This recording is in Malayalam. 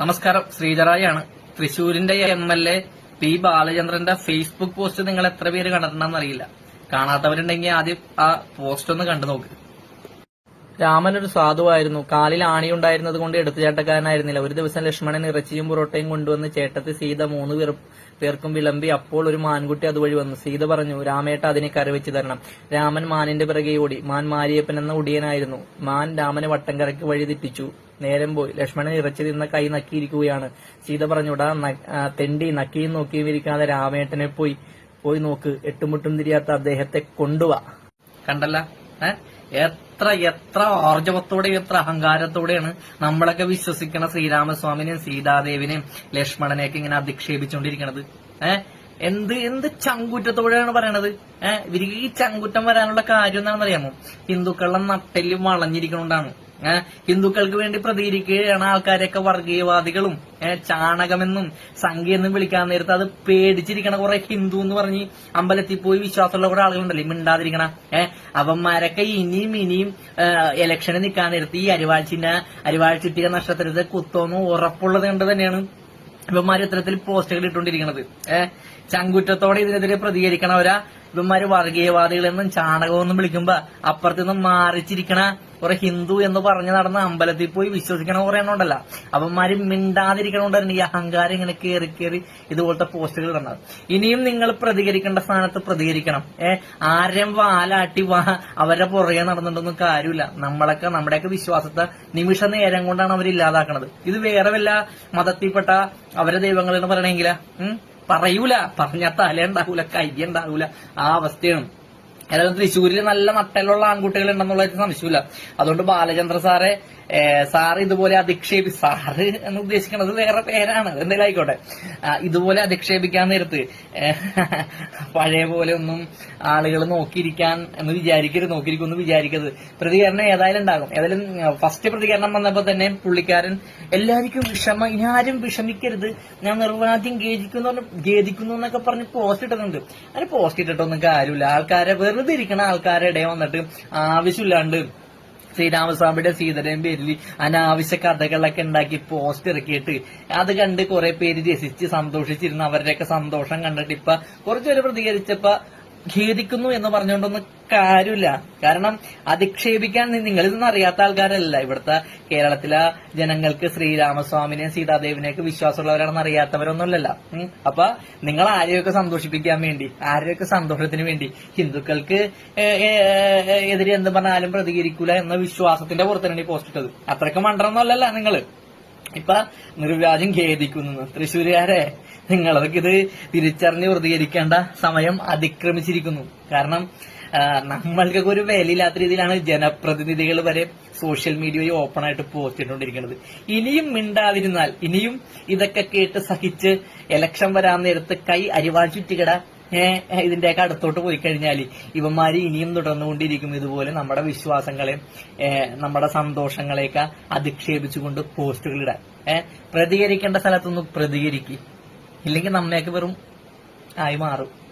നമസ്കാരം ശ്രീധറായാണ് തൃശൂരിന്റെ എം എൽ എ പി ബാലചന്ദ്രന്റെ ഫേസ്ബുക്ക് പോസ്റ്റ് നിങ്ങൾ എത്ര പേര് കണ്ടിട്ടുണ്ടെന്ന് അറിയില്ല. കാണാത്തവരുണ്ടെങ്കിൽ ആദ്യം ആ പോസ്റ്റ് ഒന്ന് കണ്ടു നോക്ക്. രാമൻ ഒരു സാധുവായിരുന്നു. കാലിൽ ആണിയുണ്ടായിരുന്നത് കൊണ്ട് എടുത്തുചാട്ടക്കാരനായിരുന്നില്ല. ഒരു ദിവസം ലക്ഷ്മണൻ ഇറച്ചിയും പൊറോട്ടയും കൊണ്ടുവന്ന് ചേട്ടത്തി സീത മൂന്ന് പേർ പേർക്കും വിളമ്പി അപ്പോൾ ഒരു മാൻകുട്ടി അതുവഴി വന്നു. സീത പറഞ്ഞു രാമേട്ട അതിനെ കരവെച്ച് തരണം. രാമൻ മാനിന്റെ പിറകെ ഓടി. മാൻ മാരിയപ്പൻ എന്ന ഉടിയനായിരുന്നു. മാൻ രാമനെ വട്ടം കറക്കി വഴി തെറ്റിച്ചു. നേരം പോയി. ലക്ഷ്മണൻ ഇറച്ചി തിന്ന കൈ നക്കിയിരിക്കുകയാണ്. സീത പറഞ്ഞുടാ തെണ്ടി നക്കിയും നോക്കിയും ഇരിക്കാതെ രാമേട്ടനെ പോയി പോയി നോക്ക്. എട്ടുമുട്ടും തിരിയാത്ത അദ്ദേഹത്തെ കൊണ്ടുവാ. കണ്ടല്ല? ഏ? എത്ര എത്ര ആർജവത്തോടെയും എത്ര അഹങ്കാരത്തോടെയാണ് നമ്മളൊക്കെ വിശ്വസിക്കുന്ന ശ്രീരാമസ്വാമിനെയും സീതാദേവിനെയും ലക്ഷ്മണനെയൊക്കെ ഇങ്ങനെ അധിക്ഷേപിച്ചുകൊണ്ടിരിക്കണത് ഏഹ് എന്ത് എന്ത് ചങ്കുറ്റത്തോടെയാണ് പറയണത്? ഏഹ് ഇവർക്ക് ഈ ചങ്കുറ്റം വരാനുള്ള കാര്യം എന്താണെന്ന് അറിയാമോ ഹിന്ദുക്കളുടെ നട്ടെല്ലും വളഞ്ഞിരിക്കണോണ്ടാണ്. ഏഹ് ഹിന്ദുക്കൾക്ക് വേണ്ടി പ്രതികരിക്കുകയാണ് ആൾക്കാരെയൊക്കെ വർഗീയവാദികളും ഏഹ് ചാണകമെന്നും സംഖ്യയെന്നും വിളിക്കാൻ നേരത്ത് അത് പേടിച്ചിരിക്കണ കുറെ ഹിന്ദു എന്ന് പറഞ്ഞ് അമ്പലത്തിൽ പോയി വിശ്വാസമുള്ള കുറെ ആളുകളുണ്ടല്ലേ? മിണ്ടാതിരിക്കണ. ഏഹ് അവന്മാരൊക്കെ ഇനിയും ഇനിയും ഇലക്ഷന് നിൽക്കാൻ നേരത്ത് ഈ അരിവാഴ്ചിന്റെ അരിവാഴ്ചിട്ടിക നക്ഷത്രത്തെ കുത്തോന്ന് ഉറപ്പുള്ളത് കൊണ്ട് തന്നെയാണ്. ഇവന്മാര് ഇത്തരത്തിൽ പോസ്റ്റുകൾ ഇട്ടുകൊണ്ടിരിക്കുന്നത് ഏഹ് ചങ്കുറ്റത്തോടെ ഇതിനെതിരെ പ്രതികരിക്കണവരാ. ഇവന്മാര് വർഗീയവാദികളെന്നും ചാണകമെന്നും വിളിക്കുമ്പോ അപ്പുറത്തു നിന്ന് മാറിച്ചിരിക്കണ കുറെ ഹിന്ദു എന്ന് പറഞ്ഞു നടന്ന അമ്പലത്തിൽ പോയി വിശ്വസിക്കണ കുറെ എണ്ണം ഉണ്ടല്ലോ. അവന്മാര് മിണ്ടാതിരിക്കണോണ്ടായിരുന്നു ഈ അഹങ്കാരം ഇങ്ങനെ കയറി കയറി ഇതുപോലത്തെ പോസ്റ്റുകൾ ഇടുന്നത് ഇനിയും നിങ്ങൾ പ്രതികരിക്കേണ്ട സ്ഥാനത്ത് പ്രതികരിക്കണം. ഏ ആരും വാലാട്ടി വാ അവരുടെ പുറകെ നടന്നിട്ടൊന്നും കാര്യമില്ല. നമ്മളൊക്കെ നമ്മുടെയൊക്കെ വിശ്വാസത്തെ നിമിഷ നേരം കൊണ്ടാണ് അവർ ഇല്ലാതാക്കണത് ഇത് വേറെ വല്ല മതത്തിൽപ്പെട്ട അവരെ ദൈവങ്ങൾ എന്ന് പറയണെങ്കിലാ? പറയൂല. പറഞ്ഞ തല ഉണ്ടാവൂല കൈ ഉണ്ടാവൂല. ആ അവസ്ഥയാണ്. ഏതായാലും തൃശ്ശൂരിൽ നല്ല നട്ടലുള്ള ആൺകുട്ടികൾ ഉണ്ടെന്നുള്ള സംശയമില്ല. അതുകൊണ്ട് ബാലചന്ദ്ര സാറെ സാർ ഇതുപോലെ അധിക്ഷേപി സാറ് എന്ന് ഉദ്ദേശിക്കുന്നത് വേറെ പേരാണ്. എന്തെങ്കിലും ആയിക്കോട്ടെ. ഇതുപോലെ അധിക്ഷേപിക്കാൻ നേരത്ത് പഴയ പോലെ ഒന്നും ആളുകൾ നോക്കിയിരിക്കാൻ എന്ന് വിചാരിക്കരുത് നോക്കിയിരിക്കും എന്ന് വിചാരിക്കരുത്. പ്രതികരണം ഏതായാലും ഉണ്ടാകും. ഏതായാലും ഫസ്റ്റ് പ്രതികരണം വന്നപ്പോൾ തന്നെ പുള്ളിക്കാരൻ എല്ലാവർക്കും വിഷമ ഇനി ആരും വിഷമിക്കരുത്. ഞാൻ നിർവാദ്യം ഖേദിക്കുന്നു ഖേദിക്കുന്നു എന്നൊക്കെ പറഞ്ഞ് പോസ്റ്റ് ഇട്ടിട്ടുണ്ട്. അങ്ങനെ പോസ്റ്റ് ഇട്ടിട്ടൊന്നും കാര്യമില്ല. ആൾക്കാരെ വെറുതെ ഇരിക്കണ ആൾക്കാരുടെ വന്നിട്ട് ആവശ്യമില്ലാണ്ട് ശ്രീരാമസ്വാമിയുടെ സീതയുടെയും പേരിൽ അനാവശ്യ കഥകളൊക്കെ ഉണ്ടാക്കി പോസ്റ്റ് ഇറക്കിയിട്ട് അത് കണ്ട് കുറെ പേര് രസിച്ച് സന്തോഷിച്ചിരുന്നു. അവരുടെയൊക്കെ സന്തോഷം കണ്ടിട്ട് ഇപ്പൊ കുറച്ചുപേര് പ്രതികരിച്ചപ്പോ ഖേദിക്കുന്നു എന്ന് പറഞ്ഞുകൊണ്ടൊന്നും കാര്യമില്ല. കാരണം അധിക്ഷേപിക്കാൻ നിങ്ങൾ ഇതൊന്നും അറിയാത്ത ആൾക്കാരല്ല. ഇവിടുത്തെ കേരളത്തിലെ ജനങ്ങൾക്ക് ശ്രീരാമസ്വാമിനെയും സീതാദേവിനെയൊക്കെ വിശ്വാസമുള്ളവരാണെന്ന് അറിയാത്തവരൊന്നുമല്ലല്ലോ. അപ്പൊ നിങ്ങൾ ആരെയൊക്കെ സന്തോഷിപ്പിക്കാൻ വേണ്ടി? ആരെയൊക്കെ സന്തോഷത്തിന് വേണ്ടി? ഹിന്ദുക്കൾക്ക് എതിരെ എന്ത് പറഞ്ഞാലും പ്രതികരിക്കൂല എന്ന വിശ്വാസത്തിന്റെ പുറത്തിനാണ് ഈ പോസ്റ്റ് ഇട്ടത്. അത്രയ്ക്ക് മണ്ടറൊന്നുമല്ലല്ല നിങ്ങൾ. ഇപ്പൊ നിർവ്യാജം ഖേദിക്കുന്നു. തൃശ്ശൂരുകാരെ നിങ്ങളതൊക്കെ ഇത് തിരിച്ചറിഞ്ഞ് പ്രതികരിക്കേണ്ട സമയം അതിക്രമിച്ചിരിക്കുന്നു. കാരണം നമ്മൾക്കൊക്കെ ഒരു വിലയില്ലാത്ത രീതിയിലാണ് ജനപ്രതിനിധികൾ വരെ സോഷ്യൽ മീഡിയ വഴി ഓപ്പൺ ആയിട്ട് പോസ്റ്റ് ഇട്ടുകൊണ്ടിരിക്കുന്നത് ഇനിയും മിണ്ടാതിരുന്നാൽ ഇനിയും ഇതൊക്കെ കേട്ട് സഹിച്ച് ഇലക്ഷൻ വരാൻ നേരത്ത് കൈ അരിവാൾ ചുറ്റിക്കട ഇതിന്റെയൊക്കെ അടുത്തോട്ട് പോയി കഴിഞ്ഞാൽ ഇവന്മാര് ഇനിയും തുടർന്നുകൊണ്ടിരിക്കും ഇതുപോലെ നമ്മുടെ വിശ്വാസങ്ങളെ നമ്മുടെ സന്തോഷങ്ങളെയൊക്കെ അധിക്ഷേപിച്ചുകൊണ്ട് പോസ്റ്റുകൾ ഇടാൻ ഏഹ് പ്രതികരിക്കേണ്ട സ്ഥലത്തൊന്ന് പ്രതികരിക്കും. ഇല്ലെങ്കിൽ നമ്മയൊക്കെ വെറും ആയി മാറും.